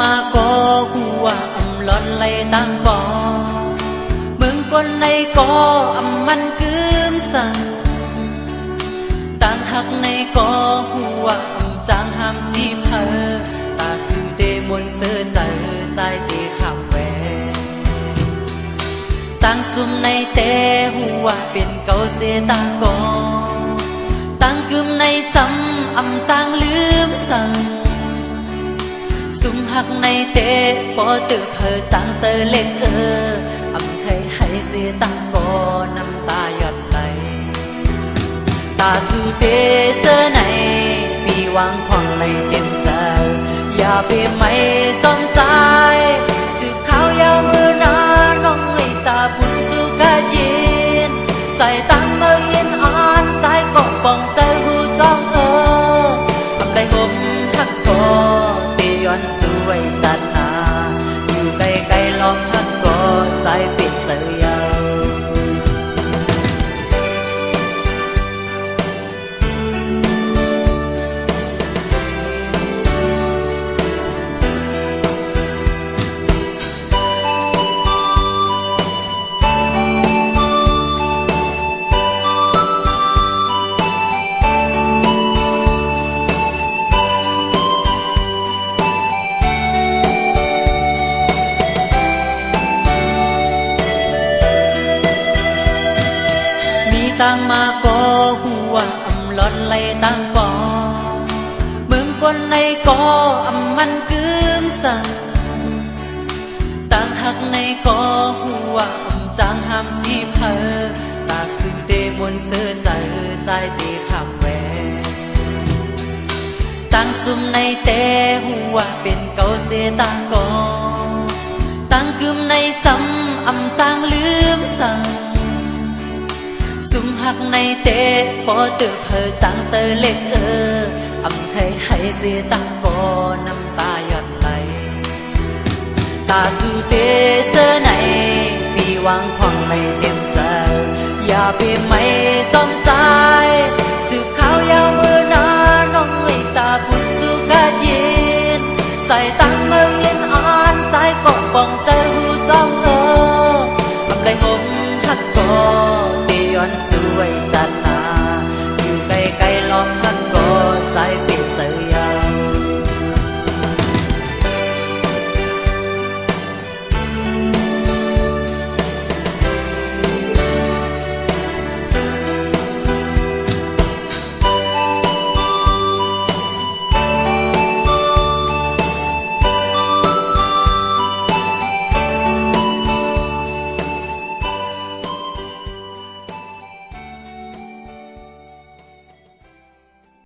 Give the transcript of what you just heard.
มาก็หัวอำร้อนไหลตั้งก่อเมืองคนในก็อำมันคืมสั่งต่างหักในก็หัวอำจางหามสีเพอตาสูเดมนเสือใจใจเตคำแหวตั้งซุ่มในเตหัวเป็นเกาเสตากอตั้งกึมในซ้ำอำจางลืมสั่ง ซุ่มหักในเตปอเตือเพอจางเตอเล็กเอออำไทยให้เสียตั้งกอน้ำตาหยดไหลตาสู่เตเสอไหนปีวางควางในเต็มใจอย่าไปไม่ต้องใจสืบขาวยาวมือนาน้องไม่ตาพุ่นสุกาจินใส่ มีตังมาก็หัวอำลอนไหลตังก่อเมืองคนในก็อำมันคืมสั่งต่างหักในก็หัวอำจางหามสีเพอตาสื่อเดมนเสือใจใจเตคำแหวตั้งซุ่มในเตหัวเป็นเกาเสตางกอตั้งกึมในซ้ำอำจางลืมสั่ง ซุ่มหักในเตปอเตือเพอจางเตอเล็กเอออำไทยให้เสียตั้งกอน้ำตาหยดไหลตาสู่เตเสอไหนปีวางควางไม่เต็มใจอย่าไปไม่ต้องใจ 为难